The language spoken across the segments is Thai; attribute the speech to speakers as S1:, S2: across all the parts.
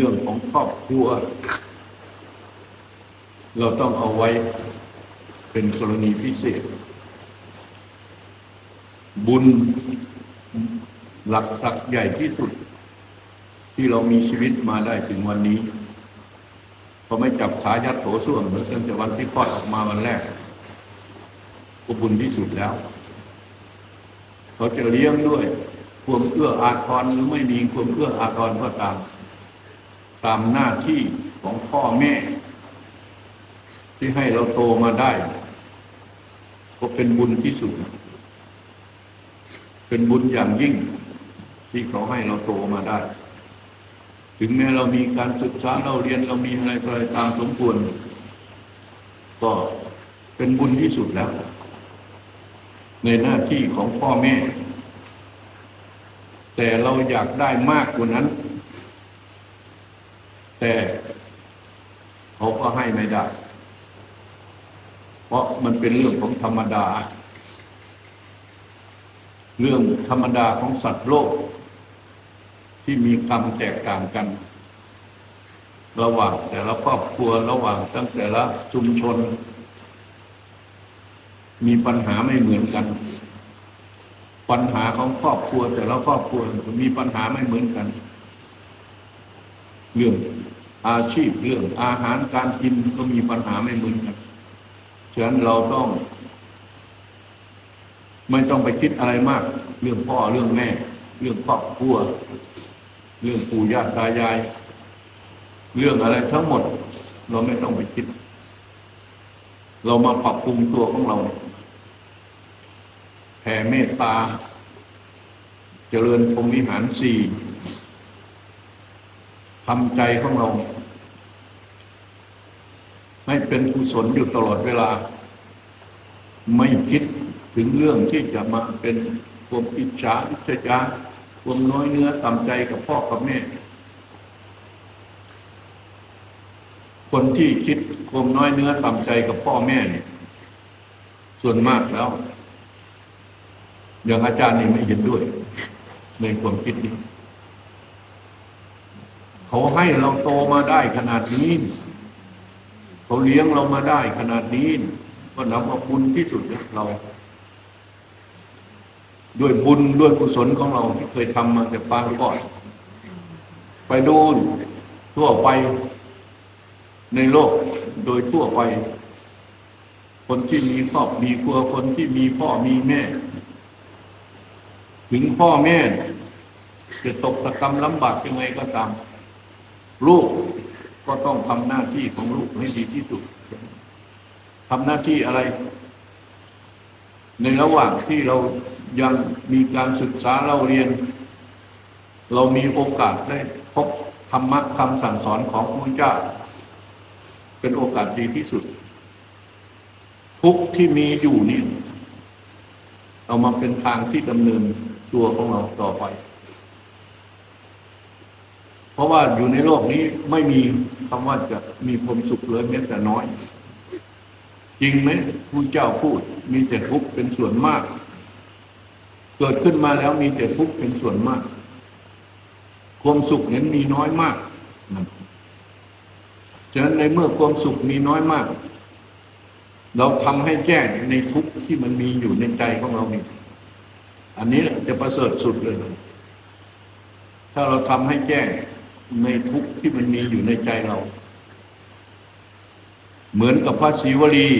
S1: เรื่องของครอบครัว เราต้องเอาไว้เป็นกรณีพิเศษ บุญหลักศักดิ์ใหญ่ที่สุด ที่เรามีชีวิตมาได้ถึงวันนี้ก็ไม่จับขายัดโถส้วมเหมือนตั้งแต่วันที่คลอดออกมาวันแรกก็บุญที่สุดแล้ว เขาจะเลี้ยงด้วย ความเอื้ออาทรหรือไม่มีความเอื้ออาทรก็ตาม ตามหน้าที่ของพ่อแม่ ที่ให้เราโตมาได้ ก็เป็นบุญที่สุด เป็นบุญอย่างยิ่ง ที่เขาให้เราโตมาได้ ถึงแม้เรามีการศึกษาเราเรียนเรามีอะไรอะไรตามสมควร ก็เป็นบุญที่สุดแล้ว ในหน้าที่ของพ่อแม่ แต่เราอยากได้มากกว่านั้น แต่เขาก็ให้ไม่ได้ เพราะมันเป็นเรื่องของธรรมดา เรื่องธรรมดาของสัตว์โลก ที่มีกรรมแตกต่างกัน ระหว่างแต่ละครอบครัวระหว่างตั้งแต่ละชุมชน มีปัญหาไม่เหมือนกัน ปัญหาของครอบครัว แต่ละครอบครัวมีปัญหาไม่เหมือนกัน เรื่อง อาชีพเรื่องอาหารการกินก็มีปัญหาไม่เหมือนกันฉะนั้นเราต้อง ไม่ต้องไปคิดอะไรมาก เรื่องพ่อเรื่องแม่ เรื่องครอบครัว เรื่องปู่ย่าตายาย เรื่องอะไรทั้งหมด เราไม่ต้องไปคิด เรามาปรับปรุงตัวของเราแผ่เมตตา เจริญพรหมวิหารสี่ ทำใจของเรา ให้เป็นกุศลอยู่ตลอดเวลา ไม่คิดถึงเรื่องที่จะมาเป็นความอิจฉาอิจฉาความน้อยเนื้อต่ำใจกับพ่อกับแม่ คนที่คิดความน้อยเนื้อต่ำใจกับพ่อแม่เนี่ย ส่วนมากแล้วอย่างอาจารย์นี่ไม่เห็นด้วย ในความคิดนี้ เขาให้เราโตมาได้ขนาดนี้เขาเลี้ยงเรามาได้ขนาดนี้ ก็นับว่าบุญที่สุดแล้วเรา ด้วยบุญด้วยกุศลของเราที่เคยทำมาแต่ปางก่อน ไปดูทั่วไปในโลกโดยทั่วไป คนที่มีครอบมีครัวคนที่มีพ่อมีแม่ ถึงพ่อแม่จะตกตะกรรมลำบากยังไงก็ตาม ลูกก็ต้องทำหน้าที่ของลูกให้ดีที่สุดทำหน้าที่อะไร ในระหว่างที่เรายังมีการศึกษาเราเรียน เรามีโอกาสได้พบธรรมะคำสั่งสอนของพระพุทธเจ้า เป็นโอกาสดีที่สุด ทุกที่มีอยู่นี่เอามาเป็นทางที่ดำเนินตัวของเราต่อไป ราะว่าอยู่ในโลกนี้ไม่มีคำว่าจะมีความสุขเลยแม้แต่น้อย จริงไหมผู้เจ้าพูด มีแต่ทุกข์เป็นส่วนมาก เกิดขึ้นมาแล้วมีแต่ทุกข์เป็นส่วนมาก ความสุขนั้นมีน้อยมากนะฉะนั้นในเมื่อความสุขมีน้อยมาก เราทำให้แจ้งในทุกข์ที่มันมีอยู่ในใจของเรานี่อันนี้จะประเสริฐสุดเลย ถ้าเราทำให้แจ้ง ในทุกข์ที่มันมีอยู่ในใจเรา เหมือนกับพระศิวลี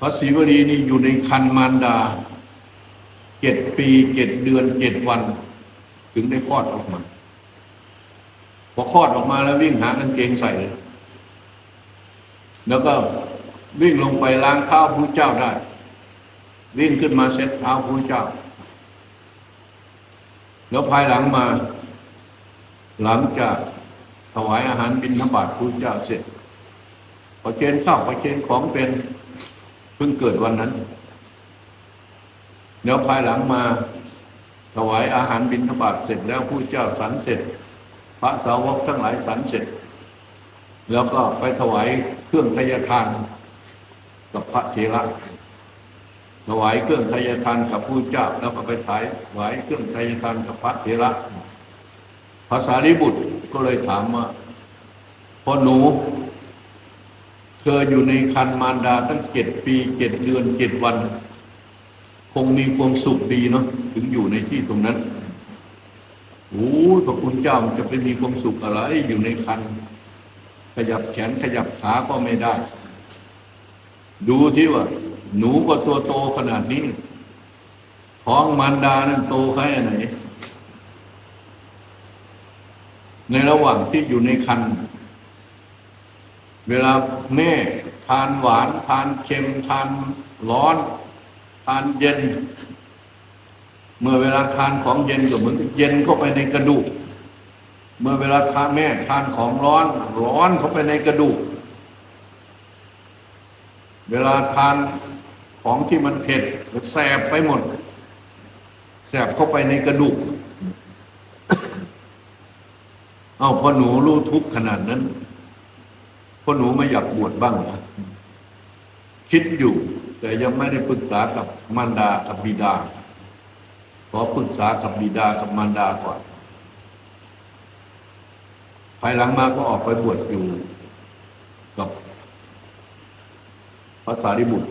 S1: พระศิวลีนี่อยู่ในคันมารดาเจ็ดปีเจ็ดเดือนเจ็ดวัน ถึงได้คลอดออกมา พอคลอดออกมาแล้ววิ่งหากางเกงใส่เลยแล้วก็วิ่งลงไปล้างเท้าพระเจ้าได้ วิ่งขึ้นมาเช็ดเท้าพระเจ้า แล้วภายหลังมา หลังจากถวายอาหารบิณฑบาตพระเจ้าเสร็จพอเชนข้าวพอเชนของเป็นเพิ่งเกิดวันนั้น แล้วภายหลังมา ถวายอาหารบิณฑบาตเสร็จแล้วผู้เจ้าสันเสร็จ พระสาวกทั้งหลายสันเสร็จ แล้วก็ไปถวายเครื่องทยทานกับพระเถระ ถวายเครื่องไทยทานกับผู้เจ้า แล้วก็ไปถวายเครื่องไทยทานกับพระเถระภาษาริบุตรก็เลยถามว่าพอหนู เธออยู่ในคันมารดาตั้งเจ็ดปีเจ็ดเดือนเจ็ดวัน คงมีความสุขดีเนาะถึงอยู่ในที่ตรงนั้นโอ้พระคุณเจ้าจะไปมีความสุขอะไร อยู่ในคันขยับแขนขยับขาก็ไม่ได้ ดูที่ว่า หนูก็ตัวโตขนาดนี้ ท้องมารดานั้นโตแค่ไหน ในระหว่างที่อยู่ในคันเวลาแม่ทานหวาน ทานเค็ม ทานร้อน ทานเย็น เมื่อเวลาทานของเย็นก็เหมือนเย็นเข้าไปในกระดูก เมื่อเวลาทานแม่ทานของร้อน ร้อนเข้าไปในกระดูก เวลาทาน ของที่มันเผ็ดแสบไปหมด แสบเข้าไปในกระดูก เอาพอหนูรู้ทุกข์ขนาดนั้นพอหนูไม่อยากบวชบ้างนะคิดอยู่ แต่ยังไม่ได้ปรึกษากับมารดากับบิดา ขอปรึกษากับบิดากับมารดาก่อนภายหลังมาก็ออกไปบวชอยู่กับพระสารีบุตร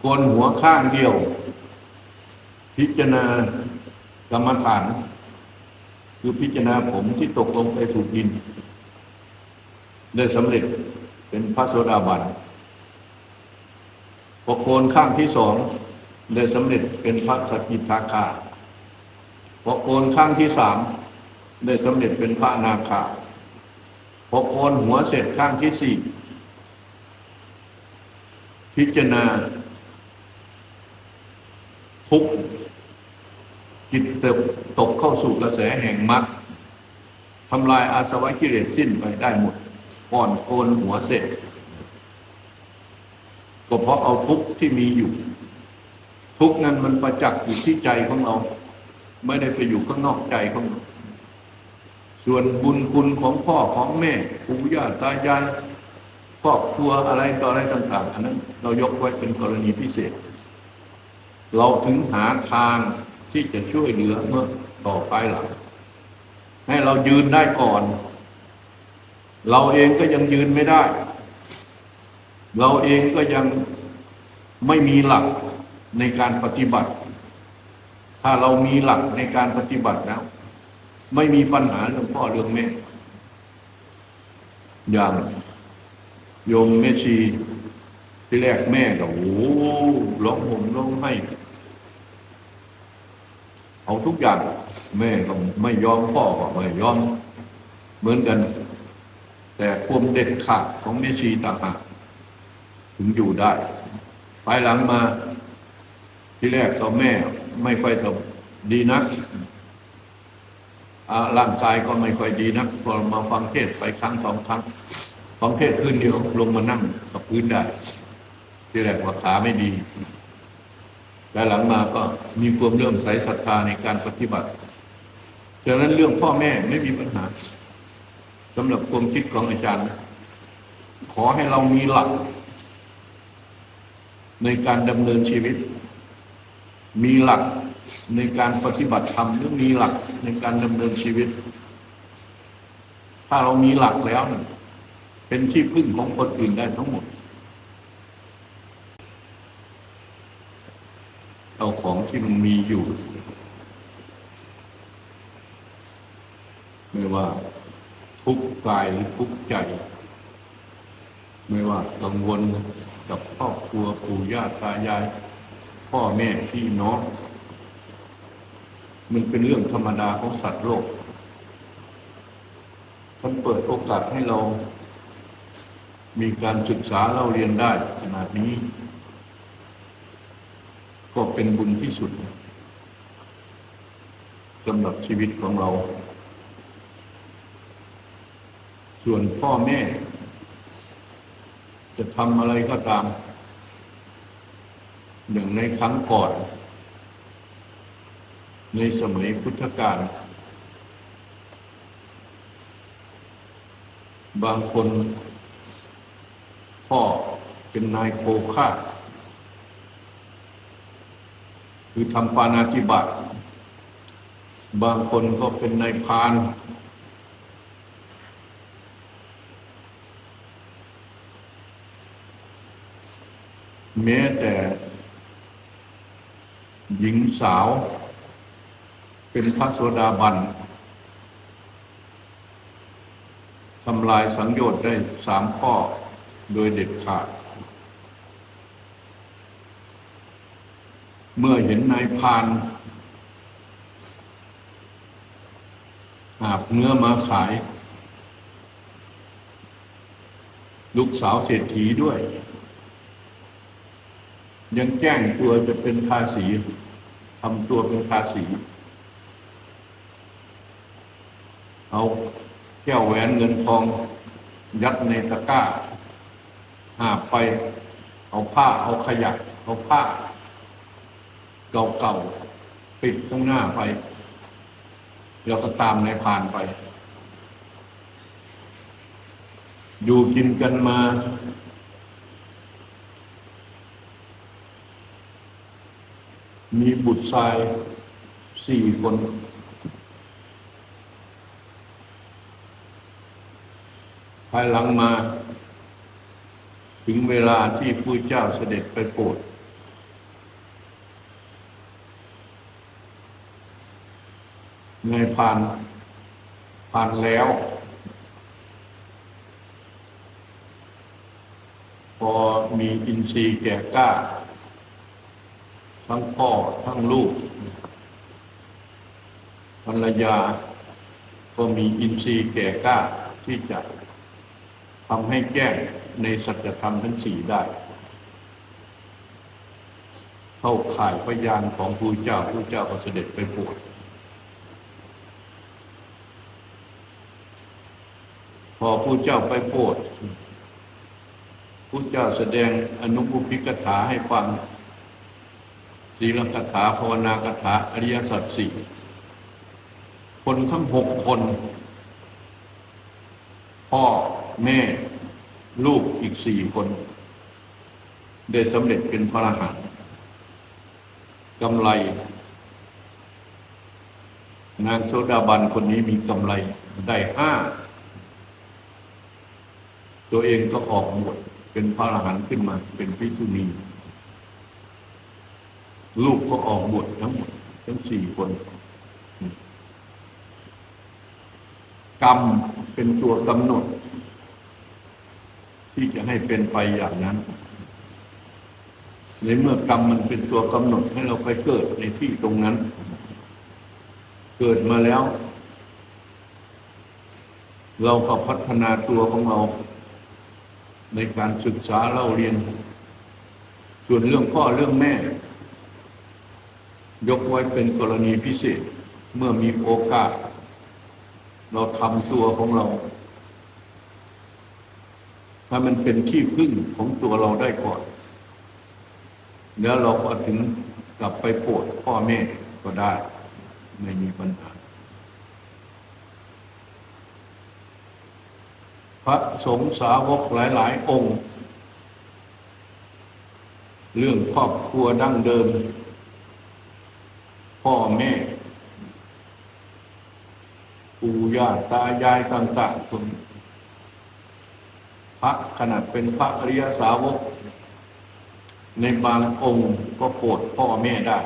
S1: โกนหัวข้างเดียว พิจารณากรรมฐาน คือพิจารณาผมที่ตกลงไปสู่ดิน ได้สำเร็จเป็นพระโสดาบันพอโกนข้างที่สองได้สำเร็จเป็นพระสกิทาคาพอโกนข้างที่สามได้สำเร็จเป็นพระนาคาพอโกนหัวเสร็จข้างที่สี่พิจารณา ทุกข์จิตเติบตกเข้าสู่กระแสแห่งมรรคทำลายอาสวะกิเลสสิ้นไปได้หมดก่อนโกนหัวเสร็จก็เพราะเอาทุกข์ที่มีอยู่ ทุกข์นั้นมันประจักษ์อยู่ที่ใจของเรา ไม่ได้ไปอยู่ข้างนอกใจของเราส่วนบุญคุณของพ่อของแม่ปู่ย่าตายายครอบครัวอะไรต่ออะไรต่าง ๆ อันนั้น เรายกไว้เป็นกรณีพิเศษ เราถึงหาทางที่จะช่วยเหลือเมื่อต่อไปหลังให้เรายืนได้ก่อน เราเองก็ยังยืนไม่ได้ เราเองก็ยังไม่มีหลักในการปฏิบัติ ถ้าเรามีหลักในการปฏิบัติแล้วไม่มีปัญหาเรื่องพ่อเรื่องแม่อย่างโยมแม่ชีที่แรกแม่ก็โอ้ร้องห่มร้องไห้ เอาทุกอย่างแม่ก็ไม่ยอมพ่อก็ไม่ยอมเหมือนกัน แต่ความเด็ดขาดของแม่ชีต่างหากถึงอยู่ได้ภายหลังมาที่แรกก็แม่ไม่ค่อยตดีนักร่างกายก็ไม่ค่อยดีนักพอมาฟังเทศไปครั้งสองครั้งฟังเทศน์คืนเดียวลงมานั่งกับพื้นได้ที่แรกว่าขาไม่ดี แต่หลังมาก็มีความเริ่อมใสศรัทธาในการปฏิบัติดังนั้นเรื่องพ่อแม่ไม่มีปัญหาสำหรับความคิดของอาจารย์ ขอให้เรามีหลัก ในการดำเนินชีวิต มีหลักในการปฏิบัติธรรมหรือมีหลักในการดำเนินชีวิต ถ้าเรามีหลักแล้ว เป็นที่พึ่งของคนอื่นได้ทั้งหมด เอาของที่มันมีอยู่ ไม่ว่าทุกข์กายหรือทุกข์ใจ ไม่ว่ากังวลกับครอบครัวปู่ย่าตายาย พ่อแม่พี่น้องมันเป็นเรื่องธรรมดาของสัตว์โลกท่านเปิดโอกาสให้เรา มีการศึกษาเราเรียนได้ขนาดนี้ ก็เป็นบุญที่สุดสำหรับชีวิตของเรา ส่วนพ่อแม่ จะทำอะไรก็ตาม อย่างในครั้งก่อน ในสมัยพุทธกาลบางคน พ่อเป็นนายโคฆ่า คือทำปานาธิบัติบางคนก็เป็นนายพาน แม้แต่หญิงสาว เป็นพระโสดาบันทำลายสังโยชน์ได้สามข้อโดยเด็ดขาด เมื่อเห็นนายพานหาบเนื้อมาขาย ลูกสาวเศรษฐีด้วย ยังแจ้งตัวจะเป็นภาษีทำตัวเป็นภาษีเอาแก้วแหวนเงินทอง ยัดในตะกร้าหาบไป เอาผ้าเอาขยะเอาผ้า เก่าๆปิดข้างหน้าไปแล้วก็ตามนายพานไป อยู่กินกันมา มีบุตรชายสี่คน ภายหลังมา ถึงเวลาที่ผู้เจ้าเสด็จไปโปรด นายพรานพรานแล้ว พอมีอินทรีย์แก่กล้า ทั้งพ่อทั้งลูกภรรยา ก็มีอินทรีย์แก่กล้าที่จะทำให้แก้งในสัจธรรมทั้งสี่ได้ เข้าข่ายพยานของผู้เจ้าผู้เจ้าก็เสด็จไปโปรด พอผู้เจ้าไปโปรดผู้เจ้าแสดงอนุบุพิกถาให้ฟังศีลกถาภาวนากถาอริยสัจสี่คนทั้งหกคน พ่อแม่ ลูกอีกสี่คน ได้สำเร็จเป็นพระอรหันต์กำไร นางโสดาบันคนนี้มีกำไรได้ห้า ตัวเองก็ออกบวชเป็นพระอรหันต์ขึ้นมา เป็นพิจุนีลูกก็ออกบวชทั้งหมด ทั้งสี่คน กรรมเป็นตัวกำหนด ที่จะให้เป็นไปอย่างนั้นในเมื่อกรรมมันเป็นตัวกำหนดให้เราไปเกิดในที่ตรงนั้น เกิดมาแล้ว เราก็พัฒนาตัวของเรา ในการศึกษาเล่าเรียน ส่วนเรื่องพ่อเรื่องแม่ ยกไว้เป็นกรณีพิเศษ เมื่อมีโอกาส เราทำตัวของเราถ้ามันเป็นที่พึ่งของตัวเราได้ก่อน แล้วเราก็ถึงกลับไปโปรดพ่อแม่ก็ได้ ไม่มีปัญหา ระสงฆ์สาวกหลาย ๆ องค์ เรื่องครอบครัวดั้งเดิม พ่อแม่ปู่ย่าตายายต่างๆคนพระขนาดเป็นพระอริยสาวก ในบางองค์ก็โปรดพ่อแม่ได้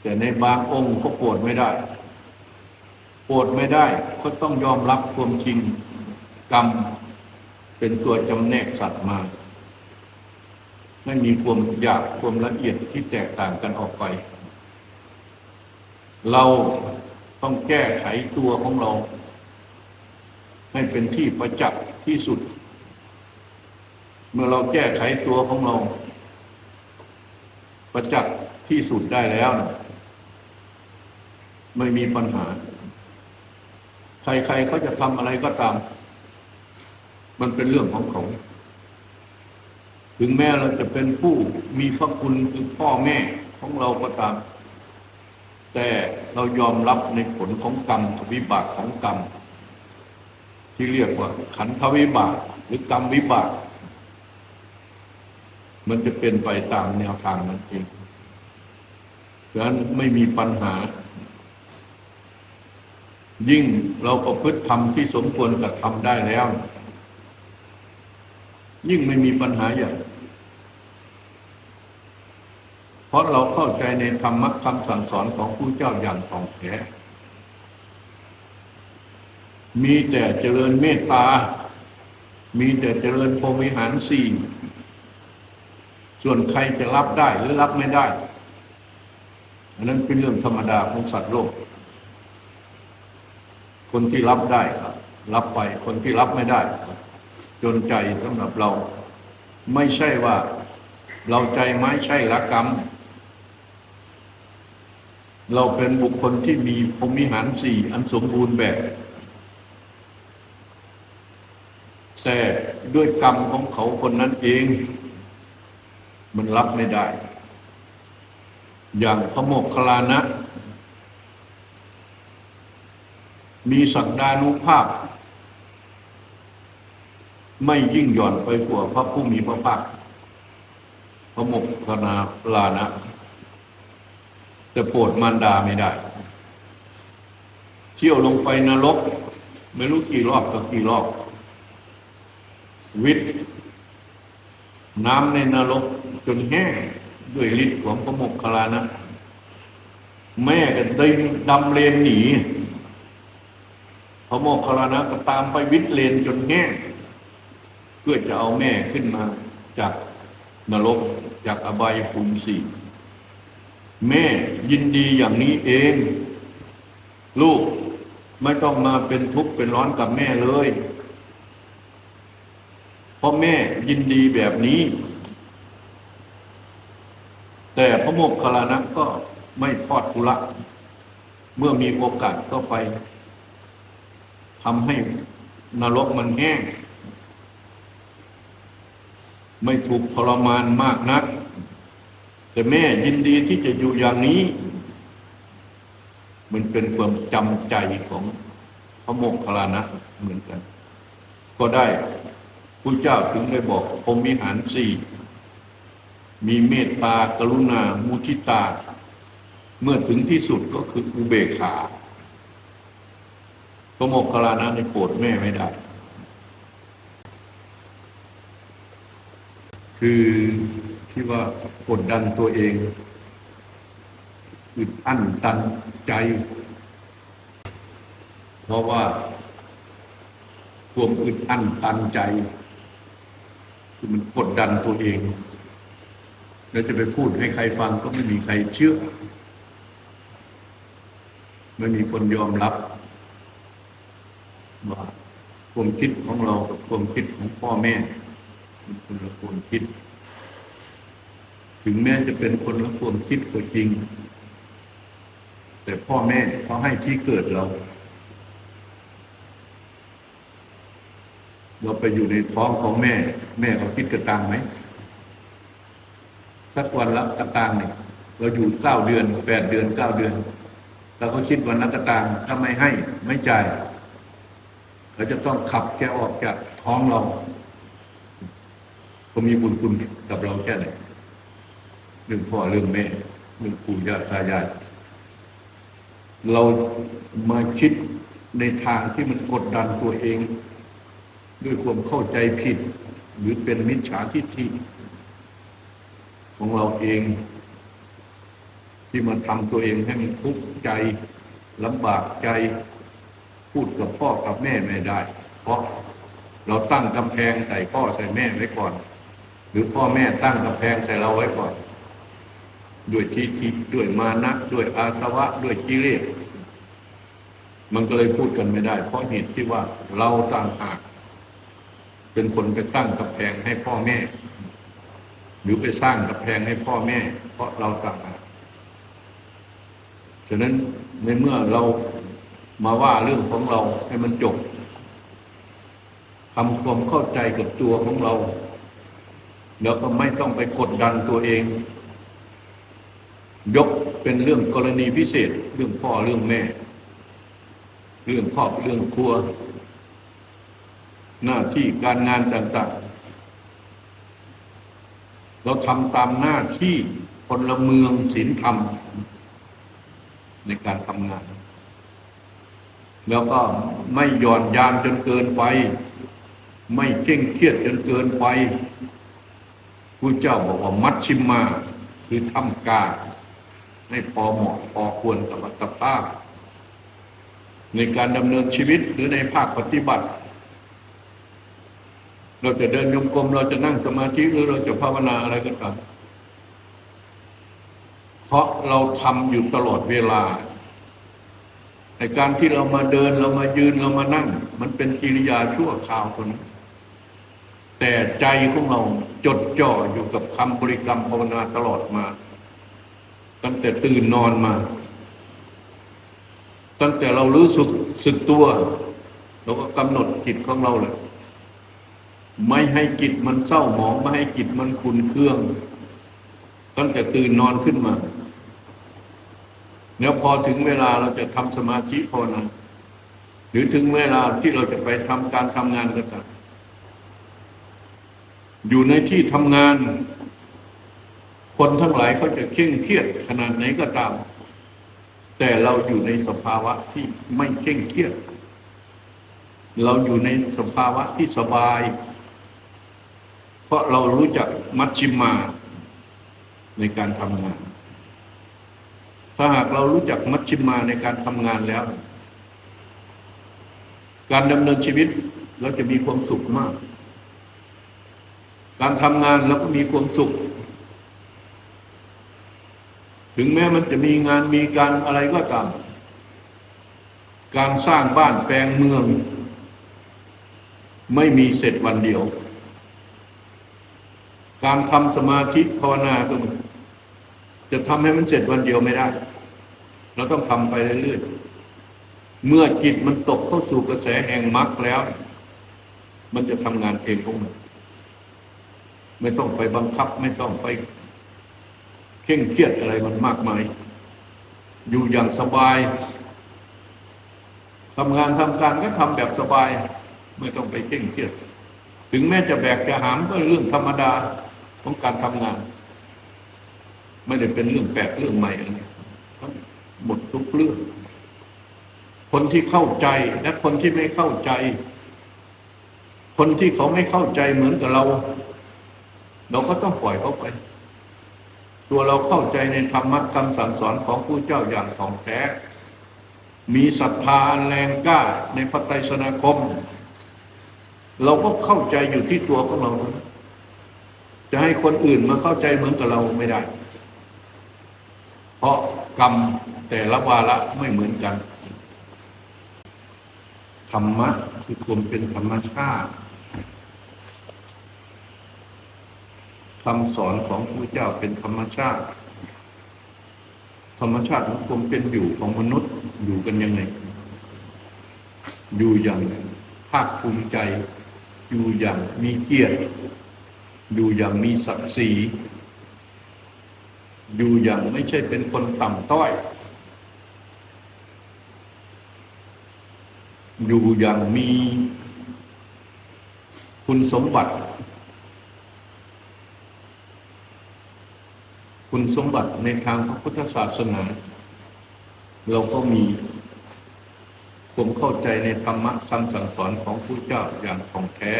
S1: แต่ในบางองค์ก็โปรดไม่ได้โปรดไม่ได้ก็ต้องยอมรับความจริง กรรมเป็นตัวจำแนกสัตว์มา ไม่มีความอยากความละเอียดที่แตกต่างกันออกไป เราต้องแก้ไขตัวของเรา ให้เป็นที่ประจักษ์ที่สุด เมื่อเราแก้ไขตัวของเรา ประจักษ์ที่สุดได้แล้วนะไม่มีปัญหา ใครๆเขาจะทำอะไรก็ตาม มันเป็นเรื่องของเขา ถึงแม้เราจะเป็นผู้มีพระคุณคือพ่อแม่ของเราก็ตาม แต่เรายอมรับในผลของกรรมวิบากของกรรม ที่เรียกว่า ขันธวิบากหรือกรรมวิบาก มันจะเป็นไปตามแนวทางนั้นเองฉะนั้นไม่มีปัญหา ยิ่งเราประพฤติธรรมที่สมควรกระทำได้แล้ว ยิ่งไม่มีปัญหาอย่างเพราะเราเข้าใจในธรรมะคำสั่งสอนของผู้เจ้าอย่างถ่องแท้มีแต่เจริญเมตตา มีแต่เจริญพรมิหารสี่ส่วนใครจะรับได้หรือรับไม่ได้ อันนั้นเป็นเรื่องธรรมดาของสัตว์โลก คนที่รับได้ครับรับไป คนที่รับไม่ได้ จนใจสำหรับเรา ไม่ใช่ว่า เราใจไม้ใช่ละกรรม เราเป็นบุคคลที่มีพรมิหารสี่อันสมบูรณ์แบบ แต่ด้วยกรรมของเขาคนนั้นเอง มันรับไม่ได้ อย่างพระโมกขลานะ มีสักดานุภาพ ไม่ยิ่งหย่อนไปกว่าพระผู้มีพระภาคพระโมกขลาลานะแต่โปรดมารดาไม่ได้ เที่ยวลงไปนรก ไม่รู้กี่รอบต่อกี่รอบ วิทย์น้ำในนรกจนแห้งด้วยฤทธิ์ของพระโมกขลานะ แม่ก็ดึงดำเลนหนีพระโมกขลานะก็ตามไปวิทย์เลนจนแห้ง พื่อจะเอาแม่ขึ้นมาจากนรกจากอบายภูมิสี่แม่ยินดีอย่างนี้เอง ลูกไม่ต้องมาเป็นทุกข์เป็นร้อนกับแม่เลย เพราะแม่ยินดีแบบนี้ แต่พระโมกขลานะก็ไม่ทอดทุระเมื่อมีโอกาสก็ไปทำให้นรกมันแห้ง ไม่ถูกทรมานมากนัก แต่แม่ยินดีที่จะอยู่อย่างนี้ มันเป็นความจำใจของพระโมกขลานะเหมือนกัน ก็ได้พระเจ้าถึงได้บอกพรมิหารสี่มีเมตตากรุณา มุทิตา เมื่อถึงที่สุดก็คืออุเบกขาพระโมกขลานะในโกรธแม่ไม่ได้ คือที่ว่ากดดันตัวเองอึดอั้นตันใจ เพราะว่าความอึดอั้นตันใจ คือมันกดดันตัวเอง แล้วจะไปพูดให้ใครฟังก็ไม่มีใครเชื่อ ไม่มีคนยอมรับว่าความคิดของเรากับความคิดของพ่อแม่ เป็นคนละความคิด ถึงแม้จะเป็นคนละความคิดก็จริง แต่พ่อแม่เขาให้ที่เกิดเรา เราไปอยู่ในท้องของแม่ แม่เขาคิดกระตังไหมสักวันละกระตังเนี่ยเราอยู่เก้าเดือนแปดเดือนเก้าเดือนเราก็คิดวันละกระตังถ้าไม่ให้ไม่จ่ายเราจะต้องขับแกออกจากท้องเรา เขามีบุญคุณกับเราแค่ไหนเรื่องพ่อเรื่องแม่เรื่องปู่ย่าตายายเรามาคิดในทางที่มันกดดันตัวเอง ด้วยความเข้าใจผิด หรือเป็นมิจฉาทิฏฐิของเราเอง ที่มาทำตัวเองให้มันทุกข์ใจลำบากใจ พูดกับพ่อกับแม่ไม่ได้ เพราะเราตั้งกำแพงใส่พ่อใส่แม่ไว้ก่อน หรือพ่อแม่ตั้งกำแพงใส่เราไว้ก่อน ด้วยทิฏฐิด้วยมานะด้วยอาสวะ ด้วยกิเลสมันก็เลยพูดกันไม่ได้ เพราะเหตุที่ว่าเราต่างหาก เป็นคนไปตั้งกำแพงให้พ่อแม่ หรือไปสร้างกำแพงให้พ่อแม่ เพราะเราต่างหากฉะนั้นในเมื่อเรามาว่าเรื่องของเราให้มันจบทำความเข้าใจกับตัวของเรา แล้วก็ไม่ต้องไปกดดันตัวเอง ยกเป็นเรื่องกรณีพิเศษ เรื่องพ่อเรื่องแม่ เรื่องครอบเรื่องครัว หน้าที่การงานต่าง ๆ เราทำตามหน้าที่พลเมืองศีลธรรม ในการทำงาน แล้วก็ไม่หย่อนยานจนเกินไป ไม่เคร่งเครียดจนเกินไป ผู้เจ้าบอกว่ามัชชิมมาคือทำการให้พอเหมาะพอควรกับอัตภาพ ในการดำเนินชีวิตหรือในภาคปฏิบัติ เราจะเดินยมกลมเราจะนั่งสมาธิหรือเราจะภาวนาอะไรก็ตามเพราะเราทำอยู่ตลอดเวลา ในการที่เรามาเดินเรามายืนเรามานั่ง มันเป็นกิริยาชั่วคราวคนนั้น แต่ใจของเราจดจ่ออยู่กับคำบริกรรมภาวนาตลอดมา ตั้งแต่ตื่นนอนมา ตั้งแต่เรารู้สึกสึกตัว เราก็กำหนดจิตของเราเลยไม่ให้จิตมันเศร้าหมอง ไม่ให้จิตมันขุนเครื่อง ตั้งแต่ตื่นนอนขึ้นมาแล้วพอถึงเวลาเราจะทำสมาธิภาวนาหรือถึงเวลาที่เราจะไปทำการทำงานก็ตาม อยู่ในที่ทำงาน คนทั้งหลายเขาจะเคร่งเครียดขนาดไหนก็ตาม แต่เราอยู่ในสภาวะที่ไม่เคร่งเครียด เราอยู่ในสภาวะที่สบาย เพราะเรารู้จักมัชชิมาในการทำงาน ถ้าหากเรารู้จักมัชชิมาในการทำงานแล้ว การดำเนินชีวิตเราจะมีความสุขมาก การทำงานเราก็มีความสุข ถึงแม้มันจะมีงานมีการอะไรก็ตาม การสร้างบ้านแปลงเมือง ไม่มีเสร็จวันเดียว การทำสมาธิภาวนาก็มือนจะทำให้มันเสร็จวันเดียวไม่ได้ เราต้องทำไปเรื่อยๆ เมื่อจิตมันตกเข้าสู่กระแสแห่งมรรคแล้ว มันจะทำงานเองของมัน ไม่ต้องไปบังคับ ไม่ต้องไปเคร่งเครียดอะไรมันมากมาย อยู่อย่างสบายทำงานทำการก็ทำแบบสบาย ไม่ต้องไปเคร่งเครียด ถึงแม้จะแบกจะหามก็เรื่องธรรมดาของการทำงาน ไม่ได้เป็นเรื่องแปลกเรื่องใหม่อะไรหมดทุกเรื่อง คนที่เข้าใจและคนที่ไม่เข้าใจ คนที่เขาไม่เข้าใจเหมือนกับเรา เราก็ต้องปล่อยเขาไป ตัวเราเข้าใจในธรรมะคำสั่งสอนของผู้เจ้าอย่างของแท้ มีศรัทธาอันแรงกล้าในพระไตรสนาคม เราก็เข้าใจอยู่ที่ตัวของเรา จะให้คนอื่นมาเข้าใจเหมือนกับเราไม่ได้ เพราะกรรมแต่ละวาระไม่เหมือนกัน ธรรมะคือความเป็นธรรมชาติ คำสอนของพระเจ้าเป็นธรรมชาติ ธรรมชาติของความเป็นอยู่ของมนุษย์อยู่กันยังไง อยู่อย่างภาคภูมิใจ อยู่อย่างมีเกียรติอยู่อย่างมีศักดิ์ศรีอยู่อย่างไม่ใช่เป็นคนต่ำต้อย อยู่อย่างมีคุณสมบัติ คุณสมบัติในทางพระพุทธศาสนา เราก็มีผมเข้าใจในธรรมะคำสั่งสอนของผู้เจ้าอย่างของแท้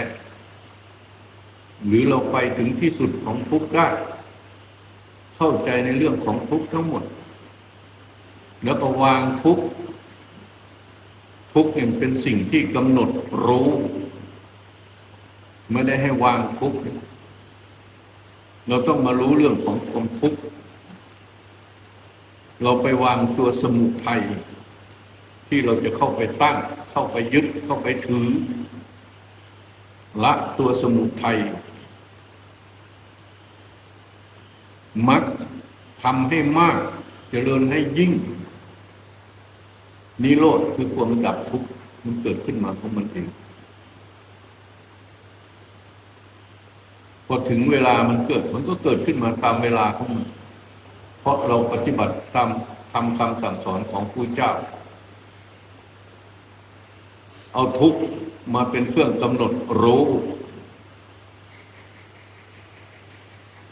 S1: หรือเราไปถึงที่สุดของทุกข์ได้ เข้าใจในเรื่องของทุกข์ทั้งหมด แล้วก็วางทุกข์ทุกข์เนี่ยเป็นสิ่งที่กำหนดรู้ ไม่ได้ให้วางทุกข์ เราต้องมารู้เรื่องของความทุกข์เราไปวางตัวสมุทัยที่เราจะเข้าไปตั้ง เข้าไปยึดเข้าไปถือ ละตัวสมุทัยมักทำให้มากจเจริญให้ยิ่ง นิโรธคือความดับทุกข์มันเกิดขึ้นมาของมันเอง พอถึงเวลามันเกิด มันก็เกิดขึ้นมาตามเวลาของมัน เพราะเราปฏิบัติตามทำคำสั่งสอนของผู้เจ้า เอาทุกมาเป็นเครื่องกำหนดรู้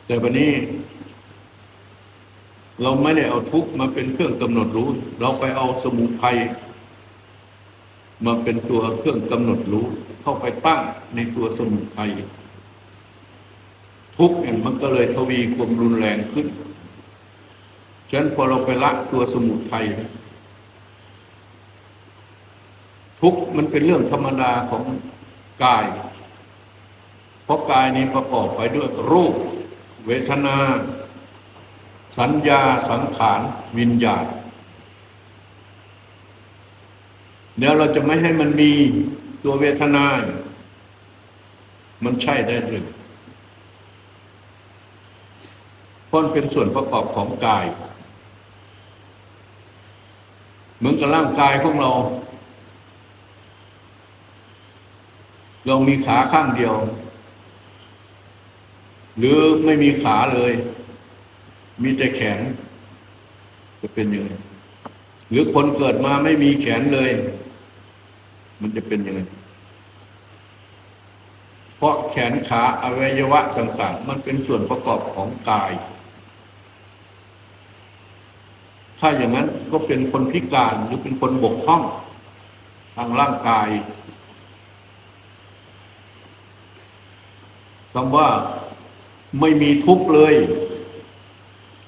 S1: แต่วันนี้ เราไม่ได้เอาทุกมาเป็นเครื่องกำหนดรู้ เราไปเอาสมุทัยมาเป็นตัวเครื่องกำหนดรู้ เข้าไปตั้งในตัวสมุทัย ทุกข์เนี่ยมันก็เลยทวีความรุนแรงขึ้น ฉะนั้นพอเราไปละตัวสมุทัยทุกข์มันเป็นเรื่องธรรมดาของกาย เพราะกายนี้ประกอบไปด้วยรูป เวทนา สัญญาสังขาร วิญญาณเดี๋ยวเราจะไม่ให้มันมีตัวเวทนา มันใช่ได้หรือเพ ราะมันเป็นส่วนประกอบของกาย เหมือนกับร่างกายของเรา เรามีขาข้างเดียว หรือไม่มีขาเลย มีแต่แขน จะเป็นยังไงหรือคนเกิดมาไม่มีแขนเลย มันจะเป็นยังไงเพราะแขนขาอวัยวะต่าง ๆ มันเป็นส่วนประกอบของกาย ถ้าอย่างนั้นก็เป็นคนพิการหรือเป็นคนบกพร่องทางร่างกายคำว่าไม่มีทุกข์เลย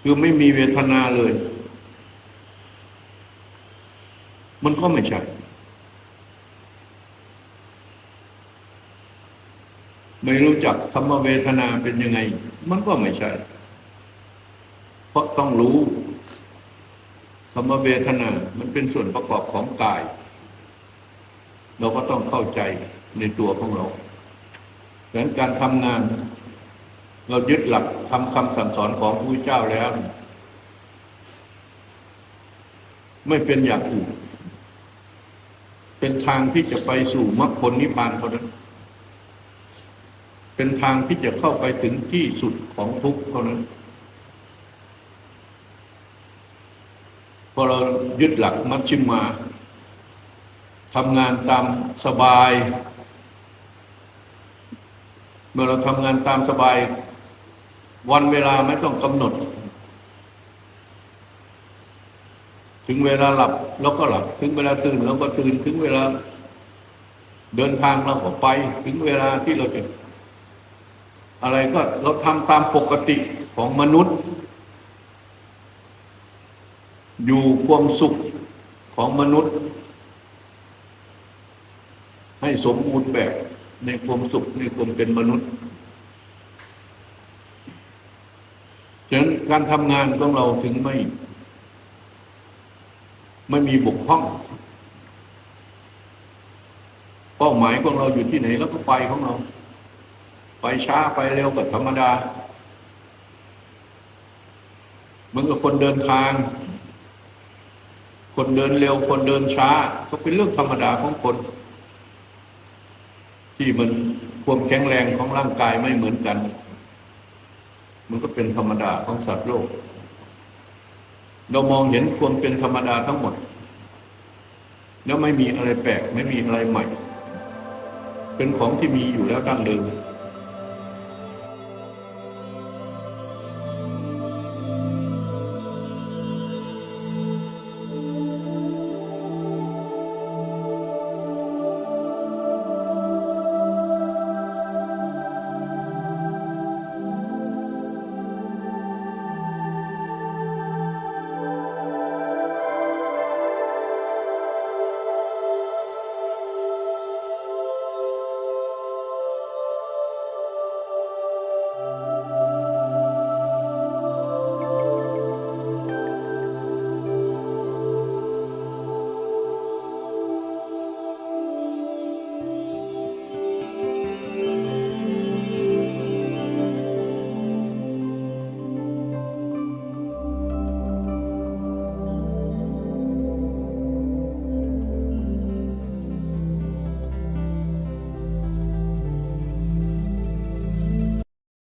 S1: คือไม่มีเวทนาเลย มันก็ไม่ใช่ไม่รู้จักคำว่าเวทนาเป็นยังไง มันก็ไม่ใช่ เพราะต้องรู้ คำว่าเวทนา มันเป็นส่วนประกอบของกาย เราก็ต้องเข้าใจในตัวของเราดังนั้นการทำงาน เรายึดหลักทำคำสั่งสอนของพระพุทธเจ้าแล้ว ไม่เป็นอย่างอื่นเป็นทางที่จะไปสู่มรรคผลนิพพานเท่านั้น เป็นทางที่จะเข้าไปถึงที่สุดของทุกข์เท่านั้น พอเรายึดหลักมัชชิมาทำงานตามสบาย เมื่อเราทำงานตามสบาย วันเวลาไม่ต้องกำหนด ถึงเวลาหลับเราก็หลับ ถึงเวลาตื่นเราก็ตื่นถึงเวลา เดินทางเราก็ไป ถึงเวลาที่เราจะอะไรก็เราทำตามปกติของมนุษย์ อยู่ความสุขของมนุษย์ ให้สมบูรณ์แบบในความสุขในความเป็นมนุษย์ฉะนั้นการทำงานของเราถึงไม่ ไม่มีบกพร่อง เป้าหมายของเราอยู่ที่ไหนแล้วก็ไปของเรา ไปช้าไปเร็วก็ธรรมดา เหมือนกับคนเดินทาง คนเดินเร็วคนเดินช้า ก็เป็นเรื่องธรรมดาของคน ที่มันความแข็งแรงของร่างกายไม่เหมือนกัน มันก็เป็นธรรมดาของสัตว์โลก เรามองเห็นความเป็นธรรมดาทั้งหมด แล้วไม่มีอะไรแปลกไม่มีอะไรใหม่ เป็นของที่มีอยู่แล้วดั้งเดิม